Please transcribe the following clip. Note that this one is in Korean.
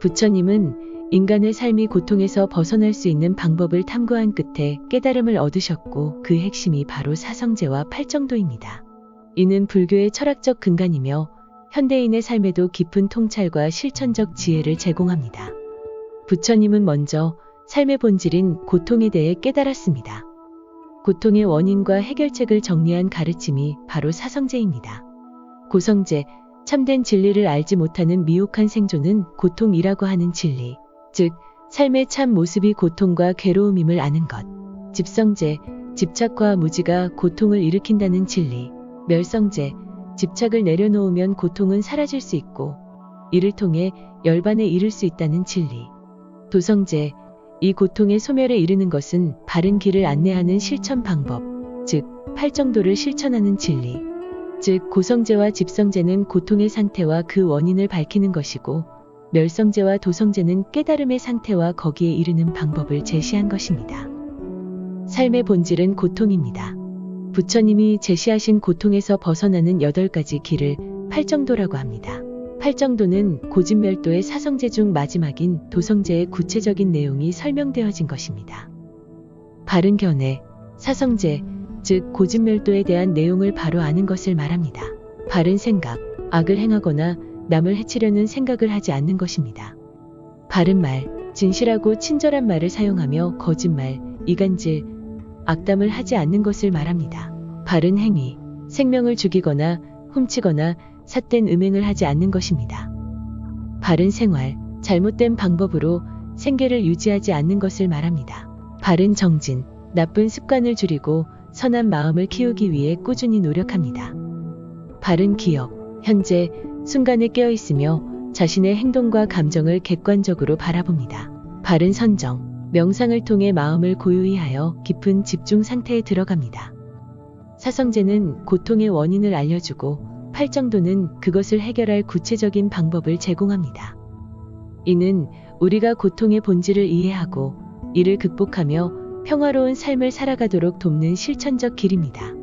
부처님은 인간의 삶이 고통에서 벗어날 수 있는 방법을 탐구한 끝에 깨달음을 얻으셨고 그 핵심이 바로 사성제와 팔정도입니다. 이는 불교의 철학적 근간이며 현대인의 삶에도 깊은 통찰과 실천적 지혜를 제공합니다. 부처님은 먼저 삶의 본질인 고통에 대해 깨달았습니다. 고통의 원인과 해결책을 정리한 가르침이 바로 사성제입니다. 고성제, 참된 진리를 알지 못하는 미혹한 생존은 고통이라고 하는 진리, 즉, 삶의 참 모습이 고통과 괴로움임을 아는 것. 집성제, 집착과 무지가 고통을 일으킨다는 진리. 멸성제, 집착을 내려놓으면 고통은 사라질 수 있고, 이를 통해 열반에 이를 수 있다는 진리. 도성제, 이 고통의 소멸에 이르는 것은 바른 길을 안내하는 실천 방법, 즉, 팔정도를 실천하는 진리. 즉, 고성제와 집성제는 고통의 상태와 그 원인을 밝히는 것이고, 멸성제와 도성제는 깨달음의 상태와 거기에 이르는 방법을 제시한 것입니다. 삶의 본질은 고통입니다. 부처님이 제시하신 고통에서 벗어나는 여덟 가지 길을 팔정도라고 합니다. 팔정도는 고진멸도의 사성제 중 마지막인 도성제의 구체적인 내용이 설명되어진 것입니다. 바른 견해, 사성제, 즉 고진멸도에 대한 내용을 바로 아는 것을 말합니다. 바른 생각, 악을 행하거나 남을 해치려는 생각을 하지 않는 것입니다. 바른 말, 진실하고 친절한 말을 사용하며 거짓말, 이간질, 악담을 하지 않는 것을 말합니다. 바른 행위, 생명을 죽이거나 훔치거나 삿된 음행을 하지 않는 것입니다. 바른 생활, 잘못된 방법으로 생계를 유지하지 않는 것을 말합니다. 바른 정진, 나쁜 습관을 줄이고 선한 마음을 키우기 위해 꾸준히 노력합니다. 바른 기억, 현재, 순간에 깨어 있으며 자신의 행동과 감정을 객관적으로 바라봅니다. 바른 선정, 명상을 통해 마음을 고요히 하여 깊은 집중 상태에 들어갑니다. 사성제는 고통의 원인을 알려주고 팔정도는 그것을 해결할 구체적인 방법을 제공합니다. 이는 우리가 고통의 본질을 이해하고 이를 극복하며 평화로운 삶을 살아가도록 돕는 실천적 길입니다.